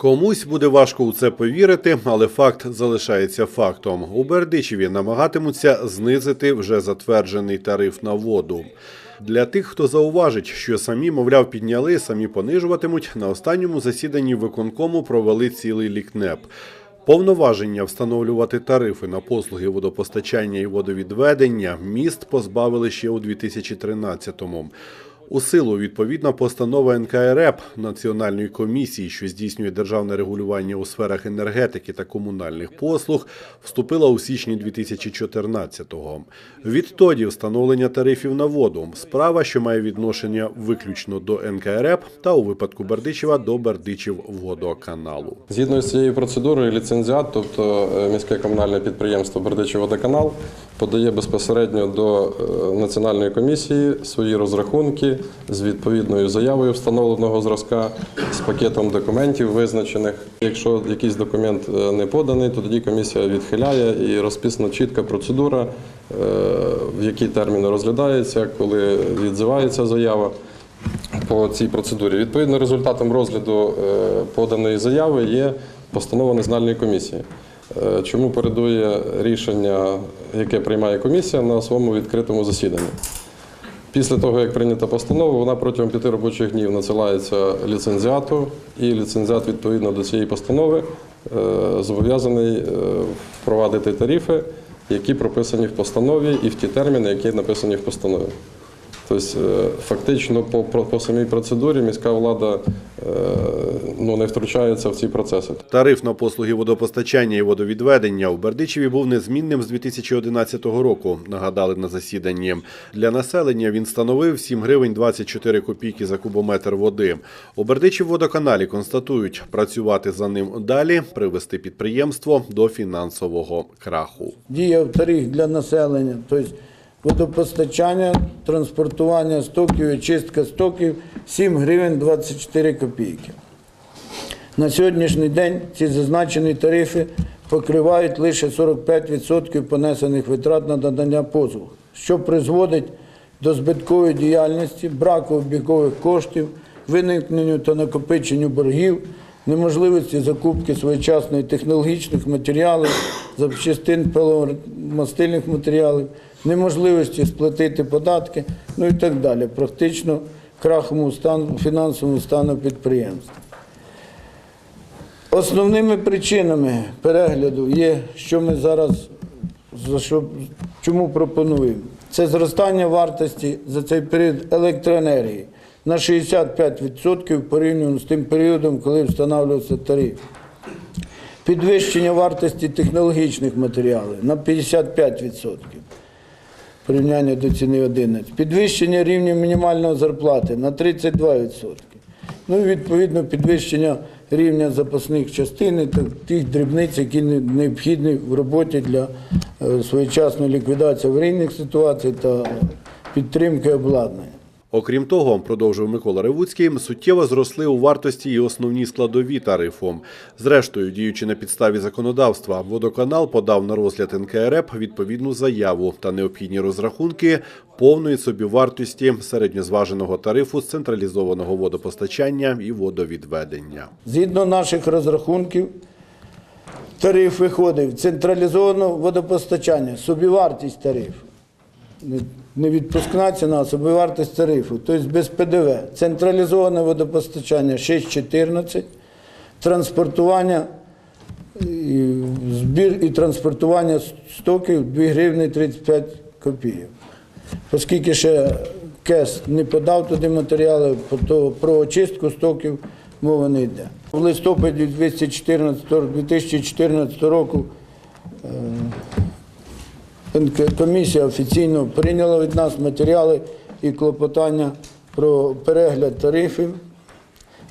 Комусь буде важко у це повірити, але факт залишається фактом. У Бердичеві намагатимуться знизити вже затверджений тариф на воду. Для тих, хто зауважить, що самі, мовляв, підняли, самі понижуватимуть, на останньому засіданні виконкому провели цілий лікнеп. Повноваження встановлювати тарифи на послуги водопостачання і водовідведення міст позбавили ще у 2013-му. У силу відповідна постанова НКРЕП Національної комісії, що здійснює державне регулювання у сферах енергетики та комунальних послуг, вступила у січні 2014-го. Відтоді встановлення тарифів на воду справа, що має відношення виключно до НКРЕП та у випадку Бердичева до Бердичів-водоканалу. Згідно з цією процедурою, ліцензіат, тобто е, міське комунальне підприємство Бердичів-Водоканал, подає безпосередньо до е, національної комісії свої розрахунки з відповідною заявою встановленого зразка, з пакетом документів визначених. Якщо якийсь документ е, не поданий, то тоді комісія відхиляє і розписана чітка процедура, е, в які терміни розглядається, коли відзивається заява по цій процедурі. Відповідно, результатом розгляду е, поданої заяви є постанова національної комісії. Чому передує рішення, яке приймає комісія на своєму відкритому засіданні? Після того, як прийнята постанова, вона протягом п'яти робочих днів надсилається ліцензіату, і ліцензіат відповідно до цієї постанови е, зобов'язаний е, впровадити тарифи, які прописані в постанові, і в ті терміни, які написані в постанові. Тобто, е, фактично, по, по, по самій процедурі міська влада е, ну, не втручається в ці процеси. Тариф на послуги водопостачання і водовідведення у Бердичеві був незмінним з 2011 року. Нагадали на засіданні. Для населення він становив 7 гривень 24 копійки за кубометр води. У Бердичів водоканалі констатують, працювати за ним далі, привести підприємство до фінансового краху. діяв тариф для населення, тобто водопостачання, транспортування стоків, і чистка стоків 7 гривень 24 копійки. На сьогоднішній день ці зазначені тарифи покривають лише 45% понесених витрат на надання послуг, що призводить до збиткової діяльності, браку обігових коштів, виникненню та накопиченню боргів, неможливості закупки своєчасної технологічних матеріалів, запчастин паливомастильних матеріалів, неможливості сплатити податки, ну і так далі. Практично краховому стану, фінансовому стану підприємства. Основними причинами перегляду є, що ми зараз чому пропонуємо. Це зростання вартості за цей період електроенергії на 65% порівняно з тим періодом, коли встановлювався тариф. Підвищення вартості технологічних матеріалів на 55% порівняння до ціни 11. Підвищення рівня мінімальної зарплати на 32%. Ну і відповідно підвищення рівня запасних частин та тих дрібниць, які необхідні в роботі для е, своєчасної ліквідації аварійних ситуацій та підтримки обладнання. Окрім того, продовжив Микола Ревуцький, суттєво зросли у вартості і основні складові тарифу. Зрештою, діючи на підставі законодавства, водоканал подав на розгляд НКРЕП відповідну заяву та необхідні розрахунки повної собівартості середньозваженого тарифу з централізованого водопостачання і водовідведення. Згідно наших розрахунків, тариф виходив централізоване водопостачання, собівартість тарифу. Не- відпускна ціна, собівартість тарифу, тобто без ПДВ. Централізоване водопостачання 6,14, транспортування, збір і транспортування стоків 2 гривні 35 копійок. Оскільки ще КЕС не подав туди матеріали, то про очистку стоків мова не йде. В листопаді 2014, 2014 року е, комісія офіційно прийняла від нас матеріали і клопотання про перегляд тарифів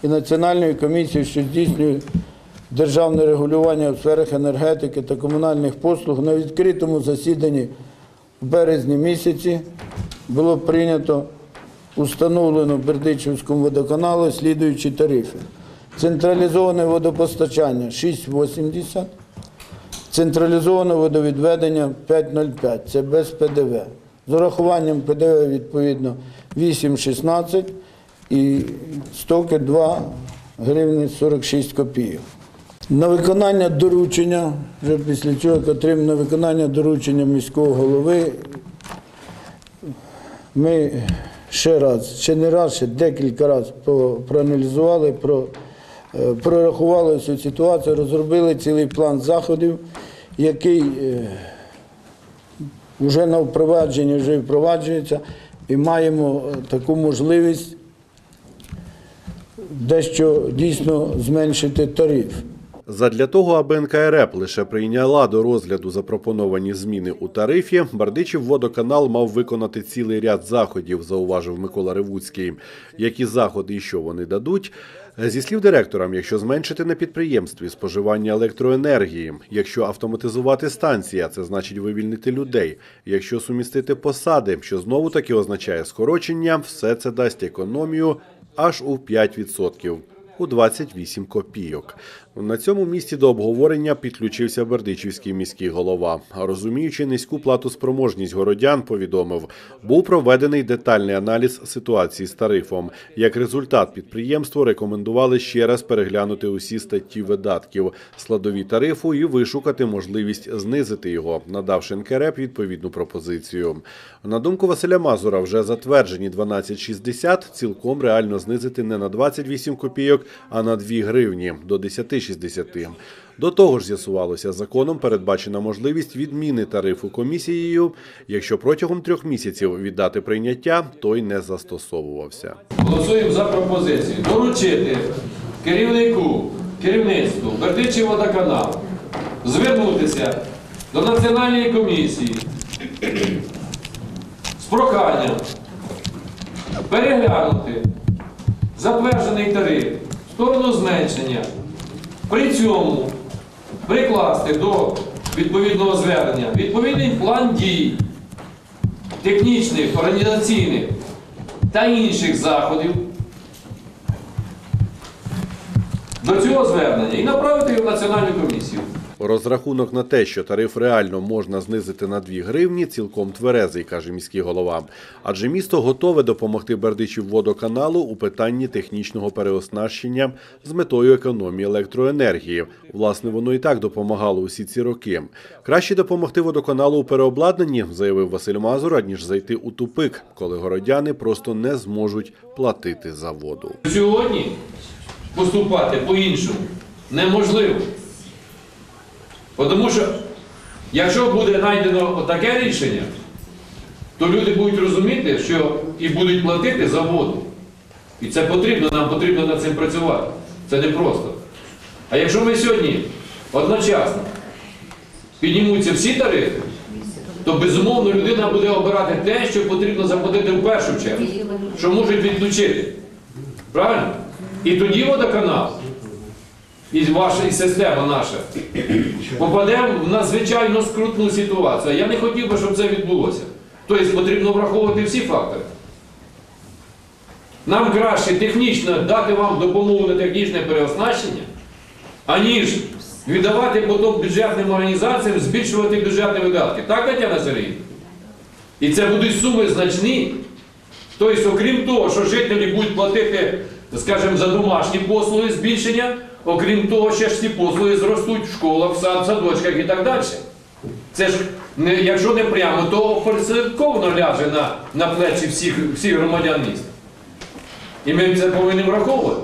і Національної комісії, що здійснює державне регулювання у сферах енергетики та комунальних послуг на відкритому засіданні в березні місяці було прийнято установлено Бердичівському водоканалу слідуючі тарифи. Централізоване водопостачання 6,80, централізоване водовідведення 5,05, це без ПДВ. З урахуванням ПДВ відповідно 8,16 і стоки 2 гривень 46 копійок. На виконання доручення, вже після цього як на виконання доручення міського голови, ми ще раз, ще не раз, ще декілька разів проаналізували, про, прорахували всю ситуацію, розробили цілий план заходів, який е, вже на впровадженні вже впроваджується, і маємо е, таку можливість дещо дійсно зменшити тариф. Задля того, аби НКРЕП лише прийняла до розгляду запропоновані зміни у тарифі, Бардичів водоканал мав виконати цілий ряд заходів, зауважив Микола Ревуцький. Які заходи і що вони дадуть? Зі слів директора, якщо зменшити на підприємстві споживання електроенергії, якщо автоматизувати станції, а це значить вивільнити людей, якщо сумістити посади, що знову таки означає скорочення, все це дасть економію аж у 5% у 28 копійок. На цьому місці до обговорення підключився Бердичівський міський голова. Розуміючи низьку плату спроможність городян, повідомив, був проведений детальний аналіз ситуації з тарифом. Як результат, підприємство рекомендували ще раз переглянути усі статті видатків, складові тарифу і вишукати можливість знизити його, надавши НКРЕП відповідну пропозицію. На думку Василя Мазура, вже затверджені 12,60 цілком реально знизити не на 28 копійок, а на 2 гривні до 10,60. До того ж, з'ясувалося, законом передбачена можливість відміни тарифу комісією, якщо протягом трьох місяців від дати прийняття той не застосовувався. Голосуємо за пропозицію. Доручити керівнику, керівництву Бердичів водоканал звернутися до Національної комісії з проханням переглянути затверджений тариф сторону зменшення. При цьому прикласти до відповідного звернення відповідний план дій технічних, організаційних та інших заходів до цього звернення і направити його в Національну комісію. Розрахунок на те, що тариф реально можна знизити на 2 гривні, цілком тверезий, каже міський голова. Адже місто готове допомогти Бердичів водоканалу у питанні технічного переоснащення з метою економії електроенергії. Власне, воно і так допомагало усі ці роки. Краще допомогти водоканалу у переобладнанні, заявив Василь Мазур, ніж зайти у тупик, коли городяни просто не зможуть платити за воду. Сьогодні поступати по-іншому неможливо. Тому що якщо буде знайдено таке рішення, то люди будуть розуміти, що і будуть платити за воду. І це потрібно, нам потрібно над цим працювати. Це не просто. А якщо ми сьогодні одночасно піднімуться всі тарифи, то безумовно людина буде обирати те, що потрібно заплатити в першу чергу, що можуть відключити. Правильно? І тоді водоканал, і ваша і система наша, попаде в надзвичайно скрутну ситуацію. Я не хотів би, щоб це відбулося. Тобто потрібно враховувати всі фактори. Нам краще технічно дати вам допомогу на технічне переоснащення, аніж віддавати потім бюджетним організаціям, збільшувати бюджетні видатки. Так, Тетяна Сергійовна? І це будуть суми значні. Тобто, окрім того, що жителі будуть платити, скажімо, за домашні послуги збільшення, окрім того, ще ж ці послуги зростуть в школах, в сад, садочках і так далі. Це ж, якщо не прямо, то фальсифіковано ляже на, на плечі всіх, всіх громадян міста. І ми це повинні враховувати.